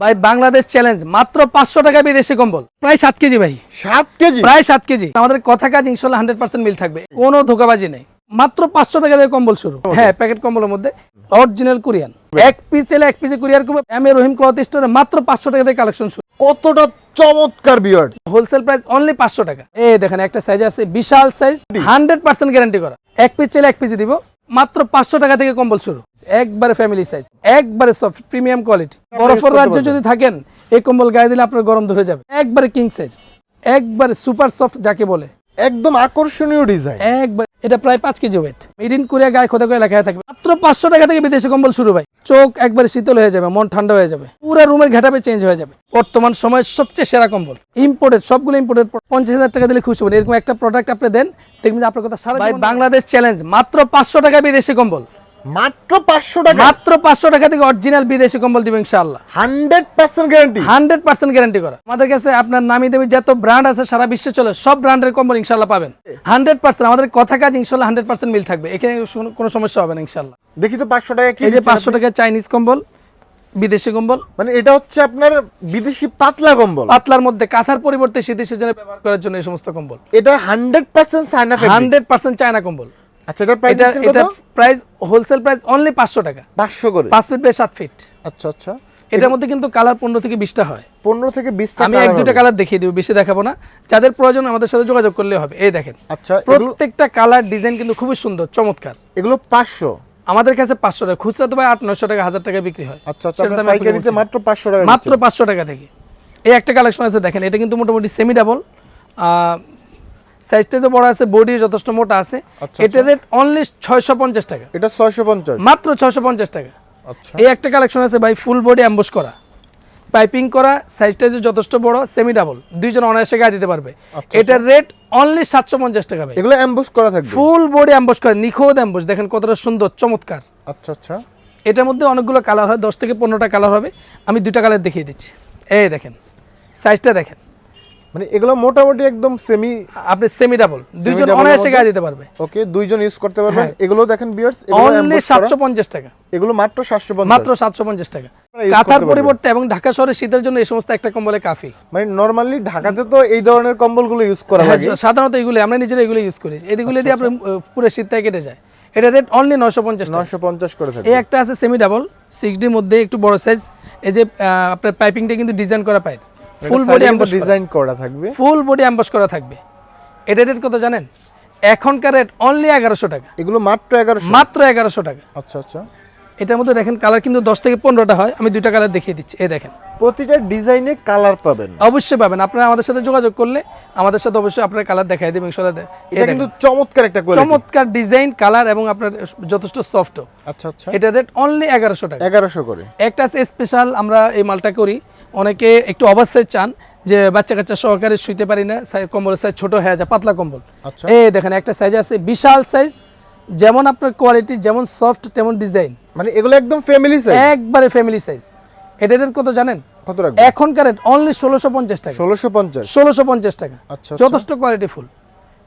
ভাই বাংলাদেশ চ্যালেঞ্জ মাত্র পাঁচশো টাকা বিদেশি কম্বল। প্রায় সাত কেজি ভাই। সাত কেজি? প্রায় সাত কেজি। আমাদের কথা কাজ ইনশাল্লাহ হান্ড্রেড পার্সেন্ট মিল থাকবে। কোনো ধোকাবাজি নেই। মাত্র পাঁচশো টাকা দিয়ে কম্বল শুরু। হ্যাঁ প্যাকেট কম্বলের মধ্যে অরিজিনাল কোরিয়ান এক পিস চাইলে এক পিসে কুরিয়ার করবে। এম এ রহিম ক্লথ স্টোরে মাত্র পাঁচশো টাকা দিয়ে কালেকশন শুরু। কতটা চমৎকার বিয়ার্ড হোলসেল প্রাইস অনলি পাঁচশো টাকা। এই দেখেন একটা সাইজ আছে বিশাল সাইজ হান্ড্রেড পার্সেন্ট গ্যারান্টি করা। এক পিস চাইলে এক পিসে দিব। মাত্র পাঁচশো টাকা থেকে কম্বল শুরু। একবারে ফ্যামিলি সাইজ একবারে সফট প্রিমিয়াম কোয়ালিটি বরফের রাজ্যে যদি থাকেন এই কম্বল গায়ে দিলে আপনার গরম ধরে যাবে। একবারে কিং সাইজ একবারে সুপার সফট যাকে বলে। একদম আকর্ষণীয় ডিজাইন। একবার এটা প্রায় পাঁচ kg weight made in Korea গায়ে খোদা করে লেখা থাকবে। মাত্র পাঁচশো টাকা থেকে বিদেশি কম্বল শুরু ভাই। চোখ একবার শীতল হয়ে যাবে মন ঠান্ডা হয়ে যাবে। পুরো রুমের ঘেটাপে চেঞ্জ হয়ে যাবে। বর্তমান সময় সবচেয়ে সেরা কম্বল। ইম্পোর্টেড সবগুলো ইম্পোর্টেড পঞ্চাশ হাজার টাকা দিলে খুশি হবেন। এরকম একটা প্রোডাক্ট আপনি দেন দেখবেন আপনার কথা সারা ভাই বাংলাদেশ চ্যালেঞ্জ মাত্র পাঁচশো টাকা বিদেশি কম্বল। মাত্র পাঁচশো টাকা। মাত্র পাঁচশো টাকা থেকে অরিজিনাল বিদেশি কম্বল ইনশাআল্লাহ। গ্যারান্টি হান্ড্রেড পার্সেন্ট গ্যারান্টি করা। আমাদের কাছে আপনার নামি দেবে যত ব্র্যান্ড আছে সারা বিশ্বে চলে সব ব্র্যান্ডের কম্বল পাবেন। হান্ড্রেড পার্সেন্ট আমাদের কথা কাজ মিল থাকবে। এখানে কোনো- সমস্যা হবে না ইনশাল্লাহ দেখি তো পাঁচশো টাকা কি এই যে দিচ্ছেন পাঁচশো টাকা চাইনিজ কম্বল বিদেশি কম্বল। মানে এটা হচ্ছে আপনার বিদেশি পাতলা কম্বল। পাতলার মধ্যে কাঁথার পরিবর্তে শীতের সিজনে ব্যবহার করার জন্য এই সমস্ত কম্বল। এটা hundred percent China hundred percent China কম্বল। আচ্ছা এটার প্রাইস এটা দিচ্ছেন এটা প্রাইস হোলসেল প্রাইস অনলি পাঁচশো টাকা। পাঁচশো করে? পাঁচ ফিট বাই সাত ফিট আচ্ছা আচ্ছা। এটার মধ্যে কিন্তু কালার পনেরো থেকে বিশটা হয়। পনেরো থেকে বিশটা আমি এক দুটা কালার দেখিয়ে দিব বেশি দেখাবো না। যাদের প্রয়োজন আমাদের সাথে যোগাযোগ করলে হবে। এই দেখেন আচ্ছা প্রত্যেকটা কালার ডিজাইন কিন্তু খুবই সুন্দর চমৎকার। এগুলো পাঁচশো? আমাদের কাছে পাঁচশো টাকা খুচরা তো ভাই আট নয়শো টাকা হাজার টাকা বিক্রি হয়। আচ্ছা আচ্ছা পাইকারিতে মাত্র পাঁচশো টাকা মাত্র পাঁচশো টাকা থেকে। এই একটা কালেকশন আছে দেখেন এটা কিন্তু মোটামুটি সেমি ডাবল সাইজটা যে বড় আছে বডি যথেষ্ট মোটা আছে আচ্ছা, এটার রেট অনলি ছয়শো পঞ্চাশ টাকা। এটা ছয়শো পঞ্চাশ? মাত্র ছয়শো পঞ্চাশ টাকা। আচ্ছা। এই একটা কালেকশন আছে ভাই ফুল বডি অ্যাম্বস করা। পাইপিং করা সাইজটা যে যথেষ্ট বড় সেমি ডাবল দুইজন অনায়াসে গায়ে দিতে পারবে। আচ্ছা, এটার রেট অনলি সাতশো পঞ্চাশ টাকা ভাই। এগুলো অ্যাম্বুস করা থাকবে? ফুল বডি অ্যাম্বস করা নিখুঁত অ্যাম্বস দেখেন কতটা সুন্দর চমৎকার। আচ্ছা আচ্ছা। এটার মধ্যে অনেকগুলো কালার হয় দশ থেকে পনেরোটা কালার হবে। আমি দুইটা কালার দেখিয়ে দিচ্ছি। এই দেখেন সাইজটা দেখেন। মানে এগুলো মোটামুটি একদম সেমি আপনি সেমি ডাবল দুইজন অনায়াসে গায়ে দিতে পারবে। ওকে দুইজন ইউজ করতে পারবেন। হ্যাঁ। এগুলো দেখেন বিয়ার্স অনলি সাতশো পঞ্চাশ টাকা। এগুলো মাত্র সাতশো মাত্র সাতশো পঞ্চাশ টাকা। কাঁথার পরিবর্তে এবং ঢাকা শহরে শীতের জন্য এই সমস্ত একটা কম্বলে কাফি। মানে নরমালি ঢাকাতে তো এই ধরনের কম্বলগুলো ইউজ করা হ্যাঁ, লাগে। সাধারণত এগুলো আমরা নিজেরা এগুলো ইউজ করি। এগুলো দিয়ে আপনার পুরো শীতটা কেটে যায়। এটা রেট অনলি নশো পঞ্চাশ টাকা। নশো পঞ্চাশ করে থাকে। এই একটা আছে সেমি ডাবল সিক্স ডির মধ্যে একটু বড় সাইজ এই যে আপনার পাইপিংটা কিন্তু ডিজাইন করা পাই ফুল বডি অ্যাম্বস ডিজাইন করা থাকবে। ফুল বডি অ্যাম্বস করা থাকবে। এটা রেট কত জানেন? এখনকার রেট অনলি এগারোশো টাকা। এগুলো মাত্র এগারোশো। মাত্র এগারোশো টাকা। আচ্ছা আচ্ছা। এটার মধ্যে দেখেন কালার কিন্তু দশ থেকে পনেরোটা হয়। আমি দুইটা কালার দেখিয়ে দিচ্ছি। এই দেখেন। প্রতিটা ডিজাইনে কালার পাবেন। অবশ্যই পাবেন। আপনারা আমাদের সাথে যোগাযোগ করলে আমাদের সাথে অবশ্যই আপনার কালার দেখাই দেবেন ইনশাল্লাহ এটা কিন্তু চমৎকার একটা কোয়ালিটি চমৎকার ডিজাইন কালার এবং আপনার যথেষ্ট সফট আচ্ছা আচ্ছা। এটা রেট অনলি এগারোশো টাকা। এগারোশো করে। একটা স্পেশাল আমরা এই মালটা করি। অনেকে একটু অবস্থায় চান যে বাচ্চা কাচ্চা সহকারে শুইতে পারি না কম্বলের সাইজ ছোট হয়ে যায় পাতলা কম্বল। আচ্ছা। এই দেখেন একটা সাইজ আছে বিশাল সাইজ যেমন আপনার কোয়ালিটি যেমন সফট তেমন ডিজাইন। মানে এগুলো একদম ফ্যামিলি সাইজ একবারে ফ্যামিলি সাইজ এটা রেট কত জানেন? কত রাখবে এখনকার রেট অনলি ষোলোশো পঞ্চাশ টাকা। ষোলোশো পঞ্চাশ? ষোলোশো পঞ্চাশ টাকা। আচ্ছা যথেষ্ট কোয়ালিটি ফুল।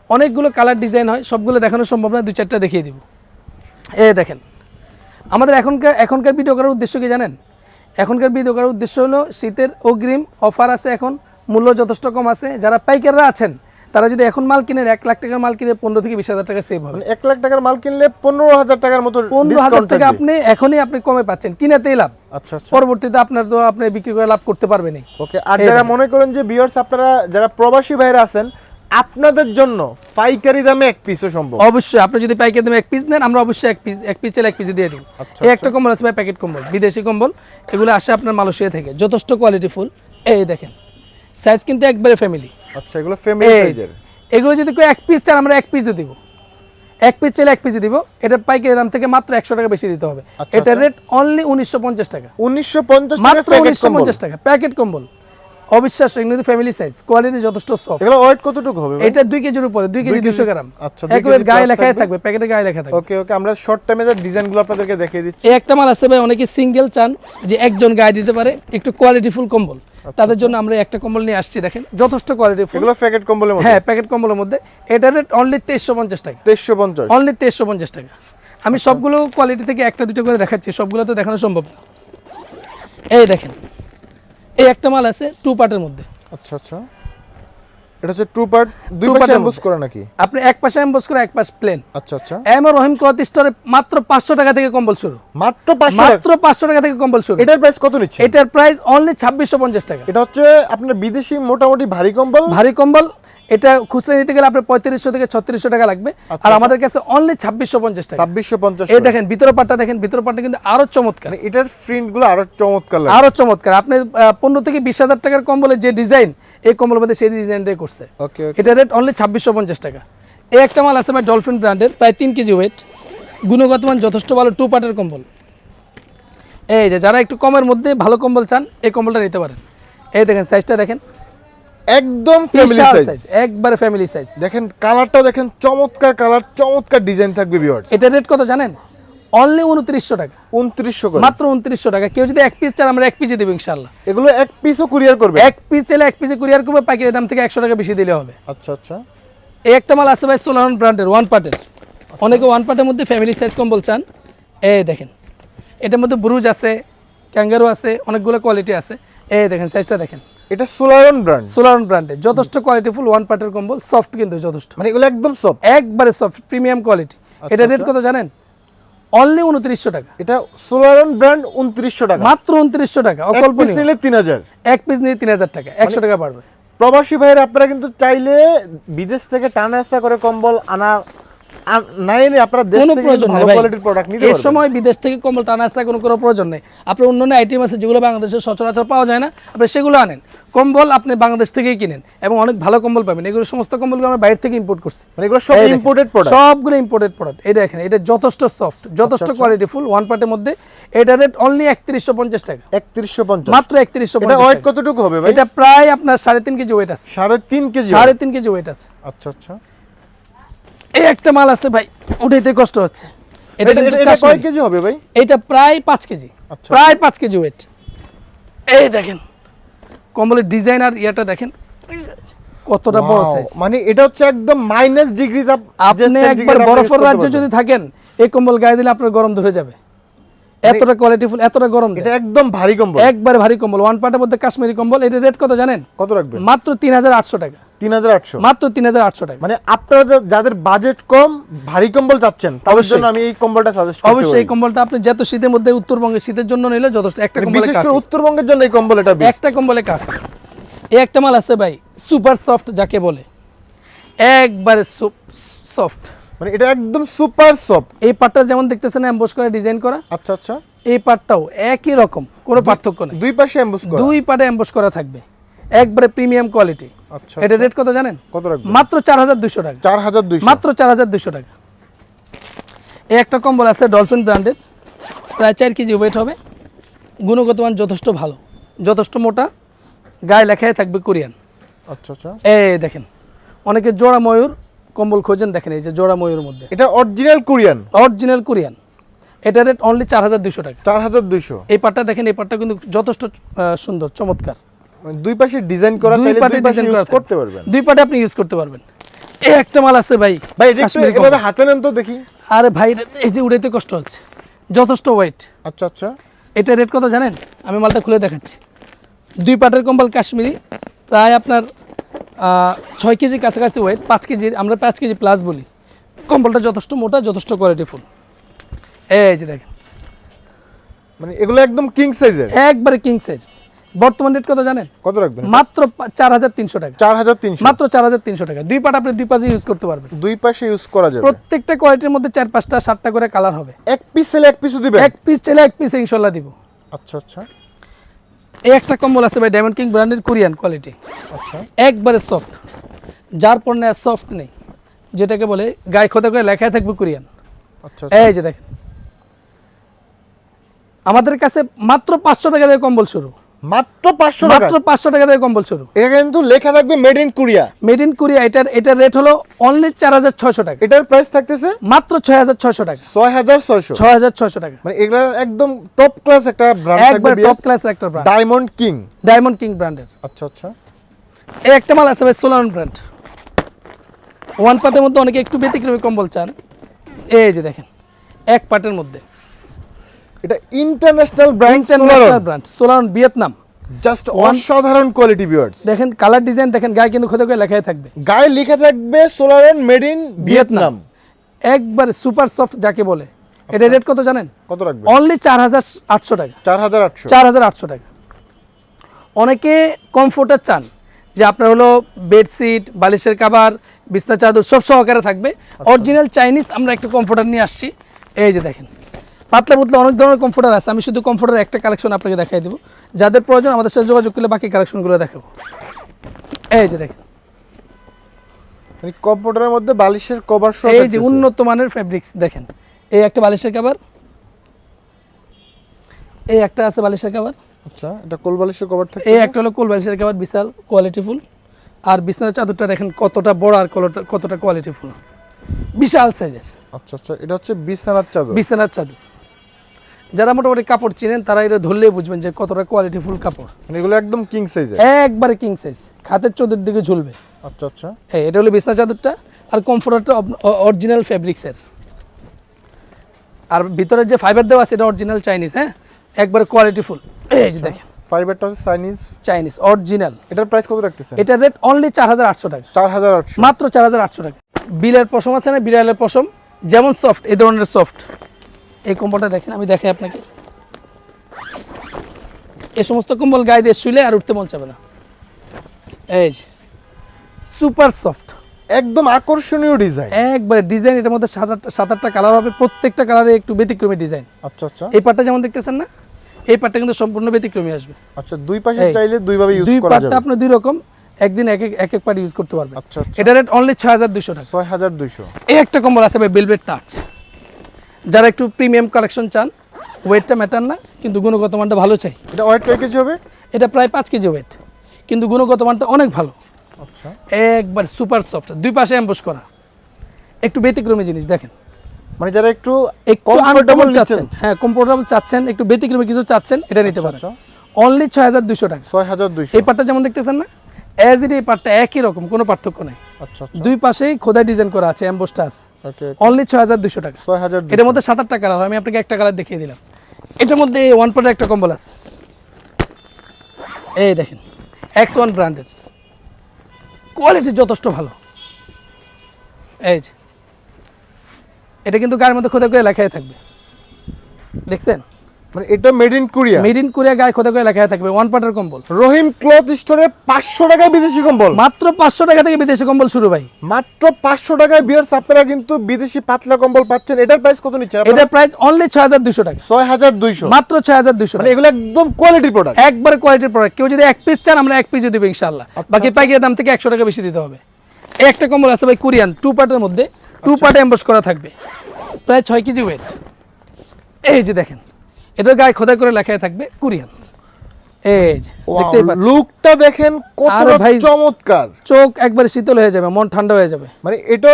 অনেকগুলো কালার ডিজাইন হয় সবগুলো দেখানো সম্ভব না দুই চারটা দেখিয়ে দিব। এ দেখেন আমাদের এখনকার এখনকার ভিডিও করার উদ্দেশ্য কি জানেন? এখনকার ভিডিও করার উদ্দেশ্য হলো শীতের অগ্রিম অফার আছে এখন মূল্য যথেষ্ট কম আছে। যারা পাইকাররা আছেন তারা যদি এখন মাল কিনেন এক লাখ টাকার মাল কিনে পনেরো থেকে বিশ হাজার টাকা সেভ হবে। মানে এক লাখ টাকার মাল কিনলে পনেরো হাজার টাকার মতো পনেরো হাজার টাকা আপনি এখনই আপনি কমে পাচ্ছেন। কিনেতেই লাভ। আচ্ছা আচ্ছা। পরবর্তীতে আপনার তো আপনি বিক্রি করে লাভ করতে পারবেনই। ওকে আর যারা মনে করেন যে বিয়ার্স আপনারা যারা প্রবাসী ভাইরা আছেন আপনাদের জন্য পাইকারি দামে এক পিসও সম্ভব। অবশ্যই আপনি যদি পাইকারি দামে এক পিস নেন আমরা অবশ্যই এক পিস এক পিস চাইলে এক পিস দিয়ে দিই। আচ্ছা, এই একটা কম্বল আছে ভাই প্যাকেট কম্বল বিদেশি কম্বল। এগুলো আসে আপনার মালয়েশিয়া থেকে যথেষ্ট কোয়ালিটি ফুল। এই দেখেন সাইজ কিন্তু একবারে ফ্যামিলি আচ্ছা এগুলো ফ্যামিলি সাইজের এগুলো যদি কেউ এক পিস চান আমরা এক পিস দিব। এক পিস চাইলে এক পিস দিব। এটা পাইকারি দাম থেকে মাত্র একশো টাকা বেশি দিতে হবে। এটা রেট অনলি উনিশশো পঞ্চাশ টাকা। উনিশশো পঞ্চাশ মাত্র উনিশশো পঞ্চাশ টাকা প্যাকেট কম্বল। অবিশ্বাস্য এগুলো ফ্যামিলি সাইজ কোয়ালিটি যথেষ্ট সফট এগুলো ওয়েট কতটুকু হবে এটা দুই কেজির উপরে দুই কেজি কেজি- দুশো গ্রাম। আচ্ছা, একেবারে গায়ে লেখাই থাকবে। প্যাকেটে গায়ে লেখা থাকবে। ওকে ওকে আমরা শর্ট টাইমে যে ডিজাইনগুলো আপনাদেরকে দেখিয়ে দিচ্ছি। এই একটা মাল আছে ভাই অনেকে সিঙ্গেল চান যে একজন গায়ে দিতে পারে একটু কোয়ালিটি ফুল কম্বল। তাদের জন্য আমরা একটা কম্বল নিয়ে আসছি দেখেন যথেষ্ট কোয়ালিটিফুল এগুলো প্যাকেট কম্বলের মধ্যে? হ্যাঁ প্যাকেট কম্বলের মধ্যে। এটার রেট অনলি তেইশশো পঞ্চাশ টাকা। তেইশশো পঞ্চাশ। অনলি তেইশশো পঞ্চাশ টাকা। আমি সবগুলো কোয়ালিটি থেকে একটা দুটো করে দেখাচ্ছি সবগুলো তো দেখানো সম্ভব না। এই দেখেন এই একটা মাল আছে টু পার্টের মধ্যে। আচ্ছা আচ্ছা। এটা হচ্ছে টু পার্ট দুই পাশে এমবোস। করা নাকি? আপনি এক পাশে এমবস করে এক পাশ প্লেন আচ্ছা আচ্ছা। এম আর রহিম ক্লথ স্টোরে মাত্র পাঁচশো টাকা থেকে কম্বল শুরু। মাত্র পাঁচশো টাকা। মাত্র পাঁচশো টাকা থেকে কম্বল শুরু। এটার প্রাইস কত নিচ্ছে এটার প্রাইস অনলি ছাব্বিশশো পঞ্চাশ টাকা। এটা হচ্ছে আপনার বিদেশি মোটামুটি ভারী কম্বল? ভারী কম্বল এটা খুচরা নিতে গেলে আপনার পঁয়ত্রিশশো থেকে ছত্রিশশো টাকা লাগবে। আচ্ছা, আর আমাদের কাছে অনলি ছাব্বিশশো পঞ্চাশ টাকা। ছাব্বিশশো পঞ্চাশ এই দেখেন ভিতরে পাটটা দেখেন ভিতরে পাটটা কিন্তু আরও চমৎকার। মানে এটার প্রিন্টগুলো আরও চমৎকার আরও চমৎকার। আপনি পনেরো থেকে বিশ হাজার টাকার কম্বলের যে ডিজাইন এই কম্বলের মধ্যে সেই ডিজাইনটাই করছে। ওকে এটা রেট অনলি ছাব্বিশশো পঞ্চাশ টাকা। এই একটা মাল আছে ভাই ডলফিন ব্র্যান্ডের প্রায় তিন কেজি ওয়েট গুণগত মান যথেষ্ট ভালো টু পার্টের কম্বল। এই যে যারা একটু কমের মধ্যে ভালো কম্বল চান এই কম্বলটা নিতে পারেন। এই দেখেন সাইজটা দেখেন। একদম ফ্যামিলি সাইজ সাইজ একবারে ফ্যামিলি সাইজ দেখেন কালারটাও দেখেন চমৎকার কালার চমৎকার ডিজাইন থাকবে ভিউয়ার্স এটা রেট কত জানেন? অনলি উনত্রিশশো টাকা। উনত্রিশশো করে। মাত্র উনত্রিশশো টাকা। কেউ যদি এক পিস চান আমরা এক পিসে দেবো ইনশাল্লাহ এগুলো এক পিসও কুরিয়ার করবে? এক পিস চাইলে এক পিসে কুরিয়ার করবে পাইকারি দাম থেকে একশো টাকা বেশি দিলে হবে। আচ্ছা আচ্ছা। এই একটা মাল আছে ভাই সোলারন ব্র্যান্ডের ওয়ান পার্টের। অনেকে ওয়ান পার্টের মধ্যে ফ্যামিলি সাইজ কম্বল চান। এই দেখেন এটার মধ্যে ব্রুজ আছে ক্যাঙ্গারো আছে অনেকগুলো কোয়ালিটি আছে। এই দেখেন সাইজটা দেখেন। এটা সোলারন ব্র্যান্ড? সোলারন ব্র্যান্ডের যথেষ্ট কোয়ালিটিফুল ওয়ান পার্টের কম্বল সফট কিন্তু যথেষ্ট। মানে এগুলো একদম সব একবারে সফট প্রিমিয়াম কোয়ালিটি এটা রেট কত জানেন? অনলি উনত্রিশশো টাকা। এটা সোলারন ব্র্যান্ড উনত্রিশশো টাকা। মাত্র উনত্রিশশো টাকা অকল্পনীয়। নিলে তিন হাজার। এক পিস নিয়ে তিন হাজার টাকা একশো টাকা পারবে। প্রবাসী ভাইয়ের আপনারা কিন্তু চাইলে বিদেশ থেকে টানা আসা করে কম্বল আনা আন- না এনে দেশ থেকে প্রয়োজন ভালো কোয়ালিটির প্রোডাক্ট নিতে এই সময় বিদেশ থেকে কম্বল টানা আসতে কোনো কোনো প্রয়োজন নেই। আপনার অন্যান্য আইটেম আছে যেগুলো বাংলাদেশে সচরাচর পাওয়া যায় না আপনি সেগুলো আনেন। কম্বল আপনি বাংলাদেশ থেকেই কিনেন এবং অনেক ভালো কম্বল পাবেন। এগুলো সমস্ত কম্বলগুলো আমরা বাইরে থেকে ইম্পোর্ট করছি। মানে এগুলো সব ইম্পোর্টেড প্রোডাক্ট সবগুলো ইম্পোর্টেড প্রোডাক্ট এটা দেখেন এটা যথেষ্ট সফট যথেষ্ট কোয়ালিটি ফুল ওয়ান পার্টের মধ্যে। এটা রেট অনলি একত্রিশশো পঞ্চাশ টাকা। মাত্র এটা ওয়েট কতটুকু হবে ভাই? এটা প্রায় আপনার সাড়ে তিন কেজি ওয়েট আছে। সাড়ে তিন কেজি সাড়ে তিন কেজি ওয়েট আছে। আচ্ছা আচ্ছা। এই একটা মাল আছে ভাই উঠাইতে কষ্ট হচ্ছে। এটা এটা কিন্তু এটা- এটা কয় কেজি হবে ভাই? এটা প্রায় পাঁচ কেজি। আচ্ছা। প্রায় পাঁচ কেজি ওয়েট এই দেখেন কম্বলের ডিজাইন আর ইয়েটা দেখেন কতটা বড় সাইজ মানে এটা হচ্ছে একদম মাইনাস ডিগ্রি আপনি একবার বরফের রাজ্যে যদি থাকেন এই কম্বল গায়ে দিলে আপনার গরম ধরে যাবে। এতটা কোয়ালিটিফুল এতটা গরম এটা একদম ভারী কম্বল। একবারে ভারী কম্বল ওয়ান পার্টের মধ্যে কাশ্মীরি কম্বল এটা রেট কত জানেন? কত রাখবেন? মাত্র তিন হাজার আটশো টাকা। তিন হাজার আটশো। মাত্র টাকা। মানে আপনারা যাদের বাজেট কম ভারী কম্বল চাচ্ছেন তাদের জন্য আমি এই কম্বলটা সাজেস্ট অবশ্যই এই কম্বলটা আপনি যত শীতের মধ্যে শীতের জন্য নিলে যথেষ্ট একটা কম্বলে বিশেষ করে উত্তরবঙ্গের জন্য এই কম্বল এটা একটা কম্বলে এই একটা মাল আছে ভাই সুপার সফট যাকে বলে। একবারে সফট মানে এটা একদম সুপার সফট এই পাটটা যেমন দেখতেছেন করে ডিজাইন করা। আচ্ছা আচ্ছা। এই পাটটাও একই রকম কোনো পার্থক্য নেই। দুই পাশে করা। দুই পাটে এমবোস করা থাকবে। একবারে প্রিমিয়াম কোয়ালিটি এটা রেট কত জানেন? কত রাখবেন? মাত্র চার হাজার দুশো টাকা। চার হাজার দুইশো। মাত্র চার হাজার দুশো টাকা। এই একটা কম্বল আছে ডলফিন ব্র্যান্ডের প্রায় চার কেজি ওয়েট হবে। গুণগত মান যথেষ্ট ভালো। যথেষ্ট মোটা। গায়ে লেখায় থাকবে কোরিয়ান। আচ্ছা আচ্ছা। এই দেখেন অনেকে জোড়া ময়ূর কম্বল খোঁজেন দেখেন এই যে জোড়া ময়ূরের মধ্যে। এটা অরিজিনাল কোরিয়ান? Original Korean. এটা রেট অনলি চার হাজার দুশো টাকা। চার হাজার দুইশো। এই পাটটা দেখেন এই পাটটা কিন্তু যথেষ্ট সুন্দর চমৎকার। দুই পাশে ডিজাইন করা চাইলে দুই পাশে ইউজ করতে পারবেন। দুই পাটে আপনি ইউজ করতে পারবেন। এই একটা মাল আছে ভাই ভাই এটা এভাবে হাতে নেন তো দেখি। আরে ভাই এই যে উড়াইতে কষ্ট হচ্ছে। যথেষ্ট ওয়েট আচ্ছা আচ্ছা। এটা রেট কত জানেন? আমি মালটা খুলে দেখাচ্ছি। দুই পাটের কম্বল কাশ্মীরি প্রায় আপনার ছয় কেজি কাছাকাছি ওয়েট পাঁচ কেজি আমরা পাঁচ কেজি প্লাস বলি। কম্বলটা যথেষ্ট মোটা যথেষ্ট কোয়ালিটিফুল এই যে দেখেন। মানে এগুলো একদম কিং সাইজের একবারে কিং সাইজ বর্তমান রেট কত জানেন? কত রাখবেন? মাত্র চার হাজার তিনশো টাকা। চার হাজার তিনশো। মাত্র চার হাজার তিনশো টাকা। দুই পাট আপনি দুই পাশে ইউজ করতে পারবেন। দুই পাশে ইউজ করা যাবে। প্রত্যেকটা কোয়ালিটির মধ্যে চার পাঁচটা সাতটা করে কালার হবে। এক পিস সেলে এক পিসও দিবে এক পিস চাইলে এক পিস ইনশাল্লাহ দিব। আচ্ছা আচ্ছা। এই একটা কম্বল আছে ভাই ডায়মন্ড কিং ব্র্যান্ডের কোরিয়ান কোয়ালিটি আচ্ছা। একবারে সফট যার পর নেয় সফট নেই যেটাকে বলে গায়ে খোদা করে লেখায় থাকবে কোরিয়ান আচ্ছা এই যে দেখেন। আমাদের কাছে মাত্র পাঁচশো টাকা দিয়ে কম্বল শুরু। মাত্র পাঁচশো টাকা। মাত্র পাঁচশো টাকা দিয়ে কম্বল শুরু এটা কিন্তু লেখা থাকবে made in Korea made in Korea এটার এটার রেট হলো অনলি চার হাজার ছয়শো টাকা। এটার প্রাইস থাকতেছে? মাত্র ছয় হাজার ছয়শো টাকা। ছয় হাজার ছয়শো। ছয় হাজার ছয়শো টাকা। মানে এগুলা একদম টপ ক্লাস একটা ব্র্যান্ড একবার টপ ক্লাস একটা brand diamond king diamond king ব্র্যান্ডের আচ্ছা আচ্ছা। এই একটা মাল আছে ভাই সোলারন ব্র্যান্ড ওয়ান পার্টের মধ্যে অনেকে একটু ব্যতিক্রমী কম্বল চান। এই যে দেখেন এক পার্টের মধ্যে। এটা international brand international brand সোলারন Vietnam just অসাধারণ কোয়ালিটি ভিউয়ার্স দেখেন কালার ডিজাইন দেখেন গায়ে কিন্তু খোদা করে লেখাই থাকবে। গায়ে লেখা থাকবে সোলারেন মেড ইন ভিয়েতনাম একবার সুপার সফট যাকে বলে। এটা রেট কত জানেন? কত রাখবে অনলি চার হাজার আটশো টাকা। চার হাজার আটশো। চার হাজার আটশো টাকা। অনেকে কমফোর্টার চান যে আপনার হলো বেডশিট বালিশের কাবার বিছনা চাদর সব সহকারে থাকবে। অরিজিনাল চাইনিজ আমরা একটু কমফোর্টার নিয়ে আসছি। এই যে দেখেন। পাতলা পুতলা অনেক ধরনের কমফোর্টার আছে। আমি শুধু কমফোর্টার একটা কালেকশন আপনাকে দেখাই দেবো। যাদের প্রয়োজন আমাদের সাথে যোগাযোগ করলে বাকি কালেকশনগুলো দেখাবো। এই যে দেখেন। কম্পিউটারের মধ্যে বালিশের কভার সহ এই যে উন্নত মানের ফেব্রিক্স দেখেন। এই একটা বালিশের কাবার এই একটা আছে বালিশের কাবার আচ্ছা এটা কোল বালিশের কভার থাকে এই একটা হলো কোল বালিশের কাবার বিশাল কোয়ালিটিফুল আর বিছানার চাদরটা দেখেন কতটা বড় আর কতটা কতটা কোয়ালিটিফুল বিশাল সাইজের আচ্ছা আচ্ছা এটা হচ্ছে বিছানার চাদর। বিছানার চাদর। যারা মোটামুটি কাপড় চিনেন তারা এটা ধরলেই বুঝবেন যে কতটা কোয়ালিটিফুল কাপড়। মানে এগুলো একদম কিং সাইজ একবারে কিং সাইজ খাতের চোদ্দের দিকে ঝুলবে। আচ্ছা আচ্ছা। এই এটা হলো বিছনা চাদরটা আর কমফোর্টারটা অরিজিনাল ফেব্রিক্সের আর ভিতরে যে ফাইবার দেওয়া আছে এটা অরিজিনাল চাইনিজ হ্যাঁ? একবারে কোয়ালিটিফুল এই যে দেখেন। ফাইবারটা হচ্ছে চাইনিজ চাইনিজ অরিজিনাল এটার প্রাইস কত রাখতেছেন? এটার রেট অনলি চার হাজার আটশো টাকা। চার হাজার আটশো। মাত্র চার হাজার আটশো টাকা। বিলের পশম আছে না? বিড়ালের পশম। যেমন সফট এই ধরনের সফট এই কম্বলটা দেখেন আমি দেখাই আপনাকে। এই সমস্ত কম্বল গায়ে দিয়ে শুলে আর উঠতে মন চাবে না। এই সুপার সফট একদম আকর্ষণীয় ডিজাইন একবারে ডিজাইন এটার মধ্যে সাত আটটা সাত আটটা কালার হবে প্রত্যেকটা কালারে একটু ব্যতিক্রমী ডিজাইন আচ্ছা আচ্ছা। এই পাটটা যেমন দেখতেছেন না এই পাটটা কিন্তু সম্পূর্ণ ব্যতিক্রমী আসবে। আচ্ছা দুই পাশে চাইলে দুইভাবে ইউজ করা যাবে। দুই পাটটা আপনি দুই রকম একদিন এক এক এক এক পার্ট ইউজ করতে পারবেন। আচ্ছা আচ্ছা। এটা রেট অনলি ছয় হাজার দুশো টাকা। ছয় হাজার দুইশো। এই একটা কম্বল আছে ভাই বেলভেট টাচ যারা একটু প্রিমিয়াম কালেকশন চান ওয়েটটা ম্যাটার না কিন্তু গুণগত মানটা ভালো চাই। এটা ওয়েট কয় কেজি হবে? এটা প্রায় পাঁচ কেজি ওয়েট কিন্তু গুণগত মানটা অনেক ভালো। আচ্ছা। একবার সুপার সফট দুই পাশে অ্যাম্বুশ করা। একটু ব্যতিক্রমী জিনিস দেখেন। মানে যারা একটু কমফোর্টেবল চাচ্ছেন। হ্যাঁ কমফোর্টেবল চাচ্ছেন একটু ব্যতিক্রমী কিছু চাচ্ছেন এটা নিতে পারেন। আচ্ছা। অনলি ছয় হাজার দুশো টাকা। ছয় হাজার দুইশো। এই পাটটা যেমন দেখতেছেন না অ্যাজ ইট এই পাটটা একই রকম কোনো পার্থক্য নেই। আচ্ছা আচ্ছা দুই পাশেই খোদাই ডিজাইন করা আছে অ্যাম্বোসটা আছে ওকে অনলি ছয় হাজার দুশো টাকা। এটার মধ্যে সাত আটটা কালার আমি আপনাকে একটা কালার দেখিয়ে দিলাম। এটার মধ্যে ওয়ান পয়েন্ট একটা কম্বল আছে। এই দেখেন এক্স ওয়ান ব্র্যান্ডের কোয়ালিটি যথেষ্ট ভালো। এই যে। এটা কিন্তু গায়ের মধ্যে খোদা করে লেখাই থাকবে। দেখছেন? মানে এটা made in Korea made in Korea গায়ে খোদা করে লেখাই থাকবে ওয়ান পার্টের কম্বল। রহিম ক্লথ স্টোরে পাঁচশো টাকায় বিদেশি কম্বল। মাত্র পাঁচশো টাকা থেকে বিদেশি কম্বল শুরু ভাই। মাত্র পাঁচশো টাকায় বিয়ার্স আপনারা কিন্তু বিদেশি পাতলা কম্বল পাচ্ছেন। এটার প্রাইস কত নিচ্ছেন এটার প্রাইস অনলি ছয় হাজার দুশো টাকা। ছয় হাজার দুইশো। মাত্র ছয় হাজার দুশো মানে এগুলো একদম কোয়ালিটি প্রোডাক্ট একবারে কোয়ালিটির প্রোডাক্ট কেউ যদি এক পিস চান আমরা এক পিস দেবো ইনশাল্লাহ বাকি পাইকারি দাম থেকে একশো টাকা বেশি দিতে হবে। একটা কম্বল আছে ভাই কোরিয়ান টু পার্টের মধ্যে। টু পার্টে এম্বস করা থাকবে। প্রায় ছয় কেজি ওয়েট এই যে দেখেন। এটার গায়ে খোদাই করে লেখায় থাকবে কোরিয়ান। এই দেখতেই পাচ্ছেন। লুকটা দেখেন কত ভাই, চমৎকার। চোখ একবারে শীতল হয়ে যাবে মন ঠান্ডা হয়ে যাবে। মানে এটা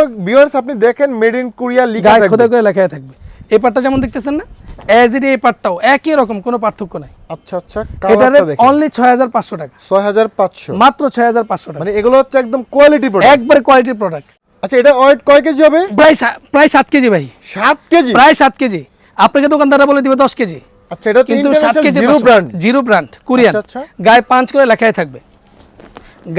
আপনি দেখেন মেড ইন কোরিয়া লিখা থাকবে। খোদাই করে লেখায় থাকবে। এই পার্টটা যেমন দেখতেছেন না অ্যাজ ইট এই পার্টটাও একই রকম কোনো পার্থক্য নাই। আচ্ছা আচ্ছা এটা দেখেন। অনলি ছয় হাজার পাঁচশো টাকা। ছয় হাজার পাঁচশো। মাত্র ছয় হাজার পাঁচশো টাকা। মানে এগুলো হচ্ছে একদম কোয়ালিটি প্রোডাক্ট একবারে কোয়ালিটির প্রোডাক্ট আচ্ছা এটা ওয়েট কয় কেজি হবে? প্রায় প্রায় সাত কেজি ভাই। সাত কেজি? প্রায় সাত কেজি। আপনাকে দোকানদাররা বলে দিবে দশ কেজি। আচ্ছা এটা কিন্তু সাত international KG zero brand zero brand Korean আচ্ছা, আচ্ছা। গায়ে পাঁচ করে লেখায় থাকবে।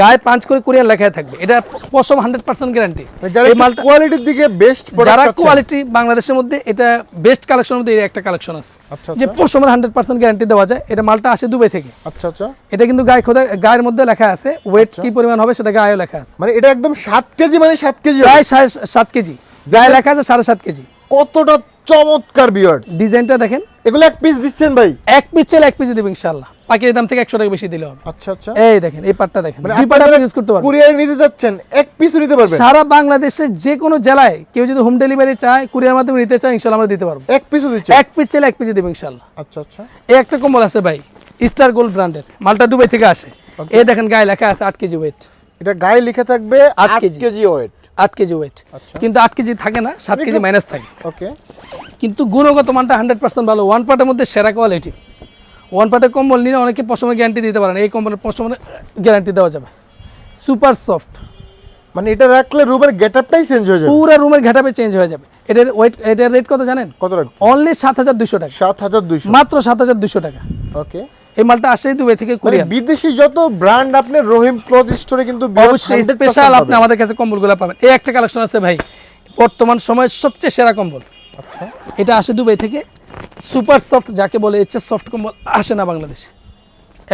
গায়ে পাঁচ করে কোরিয়ান লেখায় থাকবে। এটা পশম হান্ড্রেড পার্সেন্ট গ্যারান্টি এই মালটা কোয়ালিটির দিকে বেস্ট যারা কোয়ালিটি বাংলাদেশের মধ্যে এটা বেস্ট কালেকশনের মধ্যে একটা কালেকশন আছে। আচ্ছা যে আচ্ছা। পশমের হান্ড্রেড পার্সেন্ট গ্যারান্টি দেওয়া যায় এটা মালটা আসে দুবাই থেকে। আচ্ছা আচ্ছা। এটা কিন্তু গায়ে খোদা গায়ের মধ্যে লেখা আছে ওয়েট কি পরিমাণ হবে সেটা গায়েও লেখা আছে। মানে এটা একদম সাত কেজি মানে সাত কেজি। প্রায় সাত কেজি। গায়ে লেখা আছে সাড়ে সাত কেজি। কতটা চমৎকার বিয়ার্স ডিজাইনটা দেখেন। এগুলো এক পিস দিচ্ছেন ভাই? এক পিস চাইলে এক পিস দেবো ইনশাল্লাহ পাখির দাম থেকে একশো টাকা বেশি দিলে হবে। আচ্ছা আচ্ছা। এই দেখেন এই পাটটা দেখেন। মানে দুই পাট আপনি ইউজ করতে পারবেন। কুরিয়ারে নিতে যাচ্ছেন এক পিসও নিতে পারবেন। সারা বাংলাদেশের যে কোনো জেলায় কেউ যদি হোম ডেলিভারি চায় কুরিয়ার মাধ্যমে নিতে চায় ইনশাল্লাহ আমরা দিতে পারব। এক পিসও দিচ্ছেন এক পিস চাইলে এক পিস দেবো ইনশাল্লাহ আচ্ছা আচ্ছা। এই একটা কম্বল আছে ভাই স্টার গোল্ড ব্র্যান্ডের মালটা দুবাই থেকে আসে। এই দেখেন গায়ে লেখা আছে আট কেজি ওয়েট এটা গায়ে লেখা থাকবে আট আট কেজি। কেজি ওয়েট আট কেজি ওয়েট আচ্ছা। কিন্তু আট কেজি থাকে না সাত কেজি মাইনাস থাকে। ওকে কিন্তু গুণগত মানটা হান্ড্রেড পার্সেন্ট ভালো। ওয়ান পার্টের মধ্যে সেরা কোয়ালিটি ওয়ান পার্টের কম্বল নিলে অনেকে পশমের গ্যারান্টি দিতে পারেন এই কম্বলের পশমের গ্যারান্টি দেওয়া যাবে। সুপার সফট মানে এটা রাখলে রুমের গেটআপটাই চেঞ্জ হয়ে যাবে। পুরো রুমের ঘাটাপে চেঞ্জ হয়ে যাবে। এটার ওয়েট এটার রেট কত জানেন? কত রাখবে অনলি সাত হাজার দুশো টাকা। সাত হাজার দুইশো। মাত্র সাত হাজার দুশো টাকা। ওকে এই মালটা আসে দুবাই থেকে মানে কোরিয়ান বিদেশি যত ব্র্যান্ড আপনি রহিম ক্লথ স্টোরে কিন্তু অবশ্যই স্পেশাল আপনি আমাদের কাছে কম্বলগুলো পাবেন। এই একটা কালেকশন আছে ভাই বর্তমান সময়ের সবচেয়ে সেরা কম্বল। আচ্ছা। এটা আসে দুবাই থেকে। সুপার সফট যাকে বলে এর সফট কম্বল আসে না বাংলাদেশে।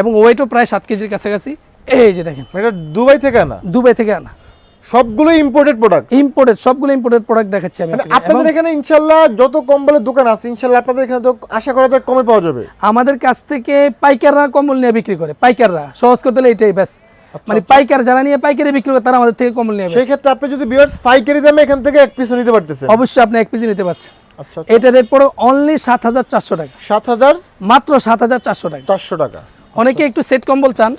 এবং ওয়েটও প্রায় সাত কেজির কাছাকাছি। এই যে দেখেন। এটা দুবাই থেকে আনা? দুবাই থেকে আনা। সবগুলো ইম্পোর্টেড প্রোডাক্ট ইম্পোর্টেড সবগুলো ইম্পোর্টেড প্রোডাক্ট দেখাচ্ছি আমি মানে আপনাদের এখানে ইনশাল্লাহ যত কম্বলের দোকান আছে ইনশাল্লাহ আপনাদের এখানে তো আশা করা যায় কমে পাওয়া যাবে। আমাদের কাছ থেকে পাইকাররা কম্বল নিয়ে বিক্রি করে পাইকাররা। সহজ করতে হলে এটাই ব্যাস। আচ্ছা, মানে পাইকার যারা নিয়ে পাইকারি বিক্রি করে তারা আমাদের থেকে কম্বল নিয়ে সেই ক্ষেত্রে আপনি যদি বিয়ার্স পাইকারি দামে এখান থেকে এক পিস নিতে পারতেছেন। অবশ্যই আপনি এক পিজি নিতে পারছেন। আচ্ছা এটা রেট পড়ো অনলি সাত হাজার চারশো টাকা। সাত হাজার মাত্র সাত হাজার চারশো টাকা। চারশো টাকা। অনেকে একটু সেট কম্বল চান।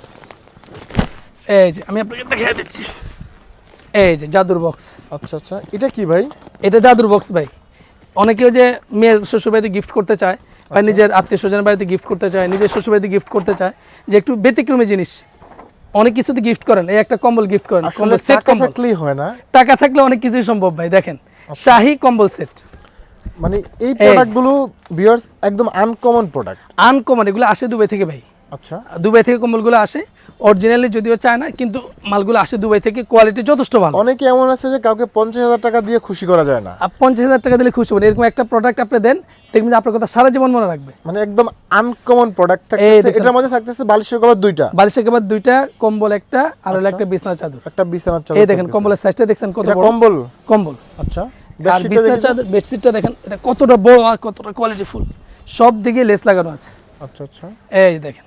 এই যে আমি আপনাকে দেখিয়ে দিচ্ছি। এই যে জাদুর বক্স আচ্ছা আচ্ছা। এটা কি ভাই? এটা জাদুর বক্স ভাই। অনেকেও যে মেয়ের শ্বশুরবাড়িতে গিফট করতে চায় বা নিজের আত্মীয় স্বজনের বাড়িতে গিফট করতে চায় নিজের শ্বশুরবাড়িতে গিফট করতে চায় যে একটু ব্যতিক্রমী জিনিস। অনেক কিছুতে গিফট করেন এই একটা কম্বল গিফট করেন কম্বল সেট কম্বল। থাকলেই হয় না। টাকা থাকলে অনেক কিছুই সম্ভব ভাই দেখেন। শাহি কম্বল সেট মানে এই প্রোডাক্টগুলো বিয়ার্স একদম আনকমন প্রোডাক্ট আনকমন এগুলো আসে দুবাই থেকে ভাই। আচ্ছা। দুবাই থেকে কম্বলগুলো আসে। অরিজিনালি যদিও চায় না কিন্তু মালগুলো আসে দুবাই থেকে কোয়ালিটি যথেষ্ট ভালো। অনেকে এমন আছে যে কাউকে পঞ্চাশ হাজার টাকা দিয়ে খুশি করা যায় না। পঞ্চাশ হাজার টাকা দিলে খুশি হবেন। এরকম একটা প্রোডাক্ট আপনি দেন দেখবেন আপনার কথা সারা জীবন মনে রাখবে। মানে একদম আনকমন প্রোডাক্ট থাকতেছে। এটার মধ্যে থাকতেছে বালিশের কভার দুইটা। বালিশের কেবল দুইটা কম্বল একটা আর হলো একটা বিছনা চাদর। একটা বিছানার চাদর এই দেখেন কম্বলের সাইজটা দেখছেন কত বড়? কম্বল? কম্বল। আচ্ছা। আর বেডশিটটা বিছনা দেখি চাদর বেডশিটটা দেখেন এটা কতটা বড় আর কতটা কোয়ালিটি ফুল সব দিকে লেস লাগানো আছে। আচ্ছা আচ্ছা। এই দেখেন।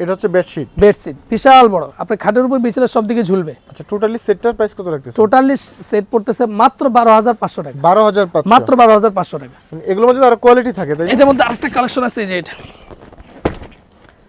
এটা হচ্ছে বেডশিট বেডশিট বিশাল বড়। আপনার খাটের উপর বিছানা সব দিকে ঝুলবে। আচ্ছা টোটালি সেটটার প্রাইস কত রাখতেছে টোটালি সেট পড়তেছে মাত্র বারো হাজার পাঁচশো টাকা। বারো হাজার পাঁচশো। মাত্র বারো হাজার পাঁচশো টাকা। মানে এগুলোর মধ্যে আরও কোয়ালিটি থাকে তাই? এটার মধ্যে আরেকটা কালেকশন আছে এই যে এটা।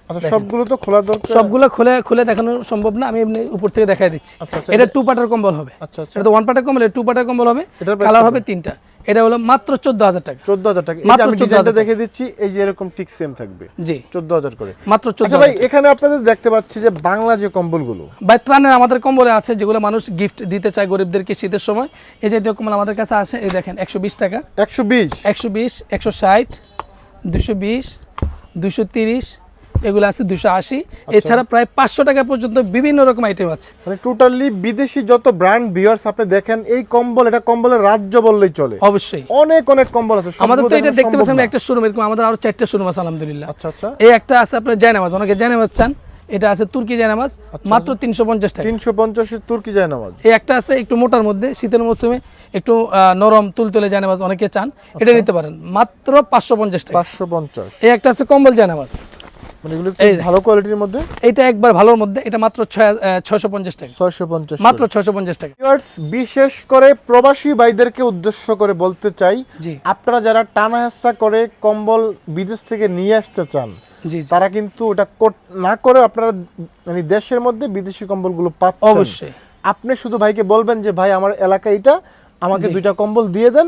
আচ্ছা সবগুলো তো খোলা দরকার। সবগুলো খুলে খুলে দেখানো সম্ভব না আমি এমনি উপর থেকে দেখাই দিচ্ছি। আচ্ছা আচ্ছা এটা টু পার্টের কম্বল হবে। আচ্ছা আচ্ছা। এটা তো ওয়ান পার্টের কম্বল টু পার্টের কম্বল হবে। এটার কালার হবে তিনটা। এটা হলো মাত্র 14000 টাকা। 14000 টাকা। এই যে আমি ডিজাইনটা দেখে দিচ্ছি এই যে এরকম ঠিক সেম থাকবে। জি। 14000 করে। মাত্র 14000 আচ্ছা ভাই এখানে আপনাদের দেখতে পাচ্ছি যে বাংলা যে কম্বলগুলো। ভাই ত্রাণের আমাদের কম্বলে আছে যেগুলো মানুষ গিফট দিতে চায় গরিবদেরকে শীতের সময়। এই যে কম্বল আমাদের কাছে আছে এই দেখেন 120 টাকা। 120 120 160 220 230 এগুলো আছে দুশো আশি। এছাড়া প্রায় পাঁচশো টাকা পর্যন্ত বিভিন্ন রকম আইটেম আছে। মানে টোটালি বিদেশি যত ব্র্যান্ড ভিউয়ার্স আপনি দেখেন এই কম্বল এটা কম্বলের রাজ্য বললেই চলে। অবশ্যই। অনেক অনেক কম্বল আছে আমাদের তো এটা দেখতে পাচ্ছেন একটা শোরুম এরকম আমাদের আরও চারটা শোরুম আছে আলহামদুলিল্লাহ। আচ্ছা আচ্ছা। এই একটা আছে আপনার জায়নামাজ অনেকে জায়নামাজ চান। এটা আছে তুর্কি জায়নামাজ মাত্র তিনশো পঞ্চাশ টাকা। তিনশো পঞ্চাশের তুর্কি যায় নামাজ এই একটা আছে একটু মোটার মধ্যে শীতের মৌসুমে একটু নরম তুলতুলে জায়নামাজ অনেকে চান। এটা নিতে পারেন মাত্র পাঁচশো পঞ্চাশ টাকা। পাঁচশো পঞ্চাশ। এই একটা আছে কম্বল জায়নামাজ। মানে এগুলো ভালো কোয়ালিটির মধ্যে? এটা একবার ভালোর মধ্যে এটা মাত্র ছয়শো পঞ্চাশ টাকা। ছয়শো পঞ্চাশ মাত্র ছয়শো পঞ্চাশ টাকা। ভিউয়ার্স বিশেষ করে প্রবাসী ভাইদেরকে উদ্দেশ্য করে বলতে চাই আপনারা যারা টানা হেঁচড়া করে কম্বল বিদেশ থেকে নিয়ে আসতে চান। তারা কিন্তু ওটা না করে আপনারা মানে দেশের মধ্যে বিদেশি কম্বলগুলো পাচ্ছেন। অবশ্যই। আপনি শুধু ভাইকে বলবেন যে ভাই আমার এলাকায় এটা আমাকে দুইটা কম্বল দিয়ে দেন।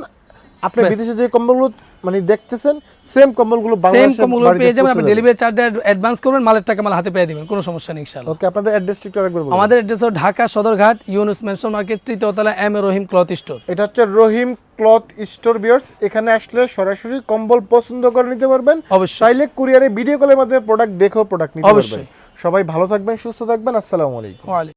আপনি। বিদেশে যে কম্বলগুলো মানে দেখতেছেন সেম কম্বলগুলো সেম বাংলাদেশে কম্বল পেয়ে যাবেন আপনি ডেলিভারি চার্জ অ্যাডভান্স করবেন মালের টাকা মাল হাতে পেয়ে দিবেন কোনো সমস্যা নেই ইনশাআল্লাহ। ওকে আপনাদের অ্যাড্রেসটা একটু আরেকবার বলুন। আমাদের অ্যাড্রেস হলো Dhaka Sadarghat Yunus mansion market তৃতীয়তলা M A Rahim cloth store এটা হচ্ছে রহিম ক্লথ স্টোর বিয়ার্স এখানে আসলে সরাসরি কম্বল পছন্দ করে নিতে পারবেন। অবশ্যই। চাইলে কুরিয়ারে ভিডিও কলের মাধ্যমে প্রোডাক্ট দেখেও প্রোডাক্ট নিতে অবশ্যই। পারবেন। সবাই ভালো থাকবেন সুস্থ থাকবেন। আসসালামু আলাইকুম।